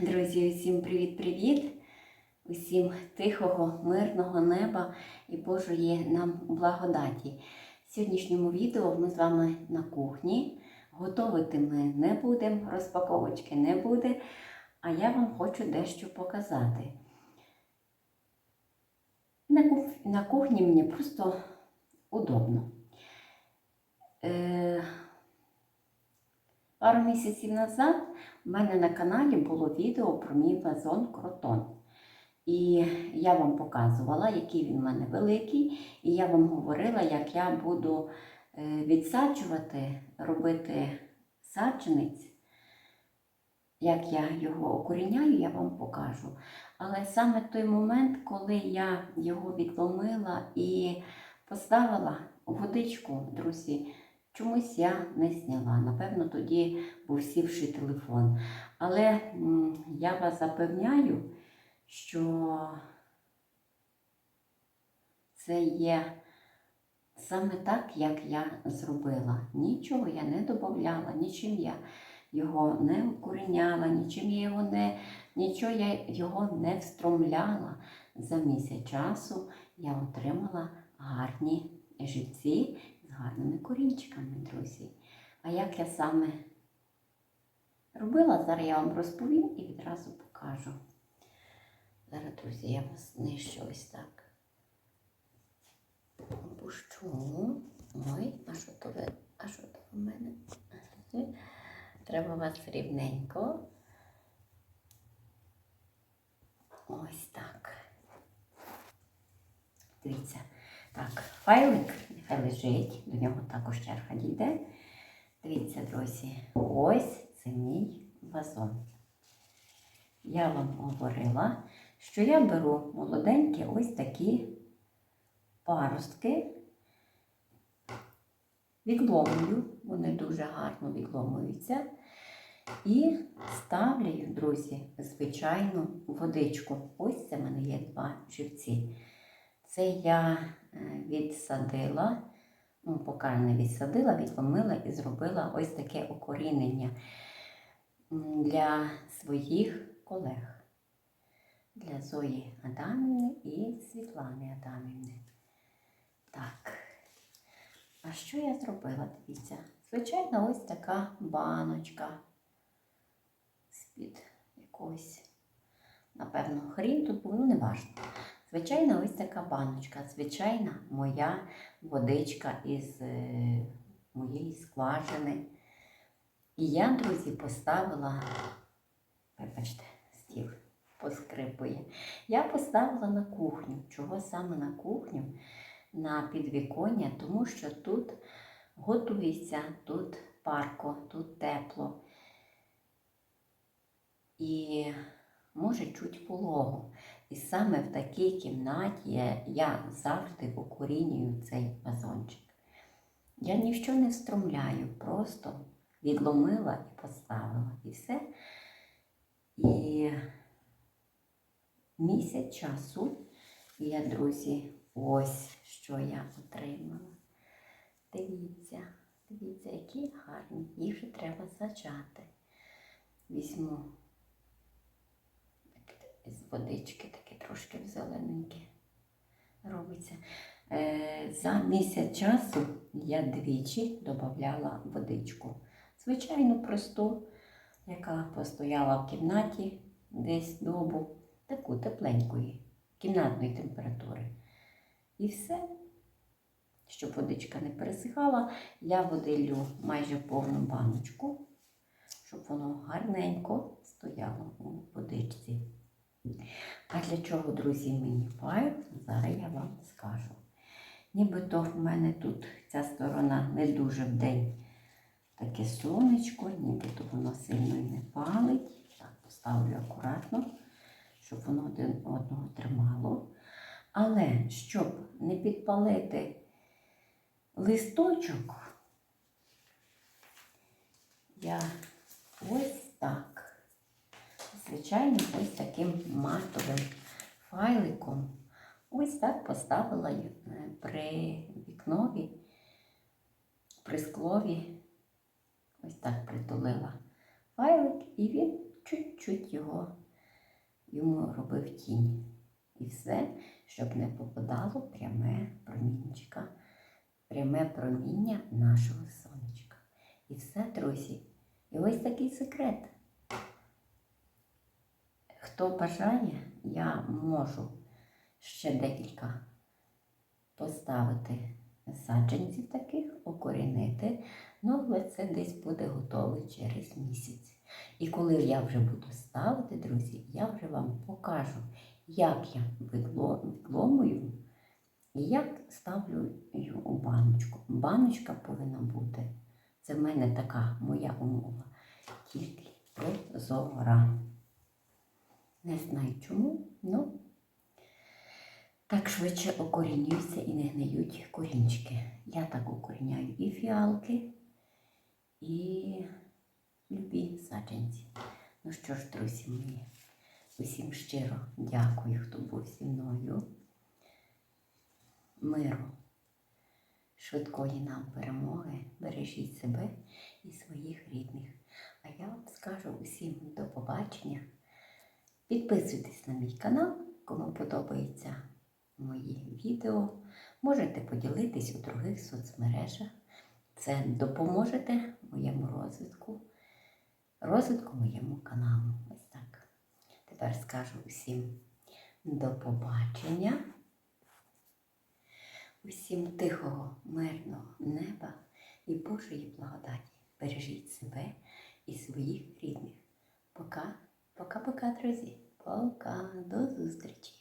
Друзі, усім привіт-привіт! Усім тихого, мирного неба і Божої нам благодаті. В сьогоднішньому відео ми з вами на кухні. Готовити ми не будемо, розпаковочки не буде, а я вам хочу дещо показати. На, кух... на кухні мені просто удобно. Е... Пару місяців назад у мене на каналі було відео про мій вазон кротон. І я вам показувала, який він у мене великий, і я вам говорила, як я буду е, відсаджувати, робити саджанець. Як я його окоріняю, я вам покажу. Але саме той момент, коли я його відломила і поставила водичку, друзі, чомусь я не зняла. Напевно, тоді був сівший телефон. Але я вас запевняю, що це є саме так, як я зробила. Нічого я не додавала, нічим я його не укоріняла, нічим я його не, нічого я його не встромляла. За місяць часу я отримала гарні живці гарними корінчиками, друзі. А як я саме робила, зараз я вам розповім і відразу покажу. Зараз, друзі, я вас знищу ось так. Опущу. Ой, а що то ви? А що то в мене? Треба вас рівненько. Ось так. Дивіться. Так, файлик лежить, до нього також черга дійде. Дивіться, друзі, ось це мій вазон. Я вам говорила, що я беру молоденькі ось такі паростки, відломую, вони дуже гарно відломуються. І ставлю, друзі, звичайну водичку. Ось це в мене є два живці. Це я е, відсадила, ну, поки не відсадила, відломила і зробила ось таке окорінення для своїх колег, для Зої Адамівни і Світлани Адамівни. Так, а що я зробила? Дивіться, звичайно, ось така баночка з-під якогось, напевно, хрін тут був, ну не важливо. Звичайна ось така баночка, звичайна моя водичка із е, моєї скважини. І я, друзі, поставила, вибачте, стіл поскрипує. Я поставила на кухню. Чого саме на кухню? На підвіконня, тому що тут готується, тут парко, тут тепло. І може чуть вологу. І саме в такій кімнаті я, завжди укорінюю цей вазончик. Я ніщо не встромляю, просто відломила і поставила. І все. І місяць часу я, друзі, ось що я отримала. Дивіться, дивіться, які гарні. Їх же треба саджати. Візьму з водички таке трошки зелененьке робиться. Е, за місяць часу я двічі додавала водичку. Звичайно, просту, яка постояла в кімнаті десь добу, таку тепленької, кімнатної температури. І все, щоб водичка не пересихала, я водилю майже повну баночку, щоб воно гарненько стояло у водичці. А для чого, друзі, мені файл, зараз я вам скажу. Нібито в мене тут ця сторона не дуже в день таке сонечко, нібито воно сильно не палить. Так, поставлю акуратно, щоб воно один одного тримало. Але щоб не підпалити листочок, я ось так звичайно, ось таким матовим файликом. Ось так поставила е, при вікнові, при склові, ось так притулила файлик, і він чуть-чуть його йому робив тінь. І все, щоб не попадало пряме промінчика, пряме проміння нашого сонечка. І все, друзі. І ось такий секрет. Хто бажає, я можу ще декілька поставити саджанців таких, окорінити, ну, але це десь буде готове через місяць. І коли я вже буду ставити, друзі, я вже вам покажу, як я відломую і як ставлю її у баночку. Баночка повинна бути. Це в мене така моя умова. Тільки прозора. Не знаю чому, ну так швидше окорінюються і не гниють корінчики. Я так окоріняю і фіалки, і любі саджанці. Ну що ж, друзі мої, усім щиро дякую, хто був зі мною. Миру, швидкої нам перемоги, бережіть себе і своїх рідних. А я вам скажу усім до побачення. Підписуйтесь на мій канал, кому подобається мої відео. Можете поділитись у других соцмережах. Це допоможе моєму розвитку, розвитку моєму каналу. Ось так. Тепер скажу усім до побачення. Усім тихого, мирного неба і Божої благодаті. Бережіть себе і своїх рідних. Пока, пока-пока, друзі. Пока, до зустрічі.